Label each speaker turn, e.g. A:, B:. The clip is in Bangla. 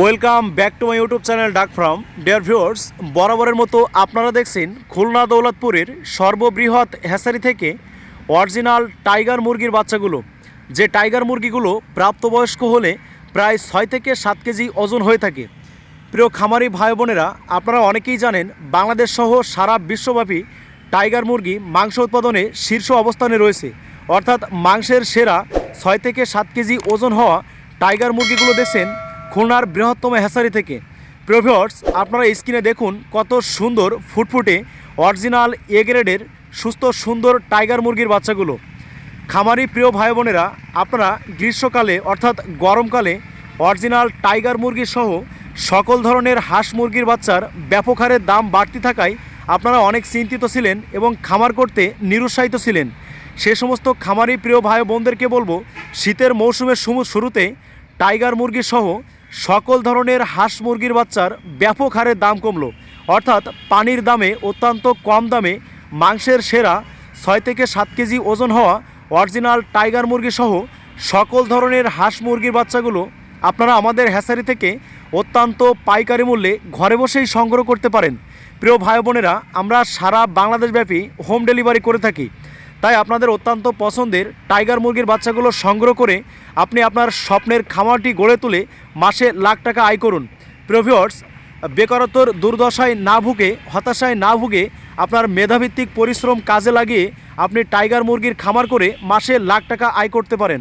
A: Welcome back to my YouTube channel ডাক ফ্রম। ডিয়ার ভিউয়ার্স বরাবরের মতো আপনারা দেখছেন খুলনা দৌলতপুরের সর্ববৃহৎ হ্যাসারি থেকে অরিজিনাল টাইগার মুরগির বাচ্চাগুলো। যে টাইগার মুরগিগুলো প্রাপ্তবয়স্ক হলে প্রায় ছয় থেকে সাত কেজি ওজন হয়ে থাকে। প্রিয় খামারি ভাই বোনেরা, আপনারা অনেকেই জানেন, বাংলাদেশ সহ সারা বিশ্বব্যাপী টাইগার মুরগি মাংস উৎপাদনে শীর্ষ অবস্থানে রয়েছে। অর্থাৎ মাংসের সেরা ছয় থেকে সাত কেজি ওজন হওয়া টাইগার মুরগিগুলো দেখছেন খুলনার বৃহত্তম হ্যাসারি থেকে। প্রিভিয়র্স আপনারা স্ক্রিনে দেখুন কত সুন্দর ফুটফুটে অরিজিনাল এ গ্রেডের সুস্থ সুন্দর টাইগার মুরগির বাচ্চাগুলো। খামারি প্রিয় ভাই বোনেরা আপনারা গ্রীষ্মকালে অর্থাৎ গরমকালে অরিজিনাল টাইগার মুরগি সহ সকল ধরনের হাঁস মুরগির বাচ্চার ব্যাপক হারে দাম বাড়তি থাকায় আপনারা অনেক চিন্তিত ছিলেন এবং খামার করতে নিরুৎসাহিত ছিলেন। সে সমস্ত খামারি প্রিয় ভাই বোনদেরকে বলব, শীতের মৌসুমের শুরু- শুরুতে টাইগার মুরগি সহ সকল ধরনের হাঁস মুরগির বাচ্চার ব্যাপক হারে দাম কমলো। অর্থাৎ পানির দামে অত্যন্ত কম দামে মাংসের সেরা ছয় থেকে সাত কেজি ওজন হওয়া অরিজিনাল টাইগার মুরগি সহ সকল ধরনের হাঁস মুরগির বাচ্চাগুলো আপনারা আমাদের হ্যাসারি থেকে অত্যন্ত পাইকারি মূল্যে ঘরে বসেই সংগ্রহ করতে পারেন। প্রিয় ভাই বোনেরা, আমরা সারা বাংলাদেশব্যাপী হোম ডেলিভারি করে থাকি। তাই আপনাদের অত্যন্ত পছন্দের টাইগার মুরগির বাচ্চাগুলো সংগ্রহ করে আপনি আপনার স্বপ্নের খামারটি গড়ে তুলে মাসে লাখ টাকা আয় করুন। প্রভিওর্স বেকারত্বর দুর্দশায় না ভুগে, হতাশায় না ভুগে আপনার মেধাভিত্তিক পরিশ্রম কাজে লাগিয়ে আপনি টাইগার মুরগির খামার করে মাসে লাখ টাকা আয় করতে পারেন।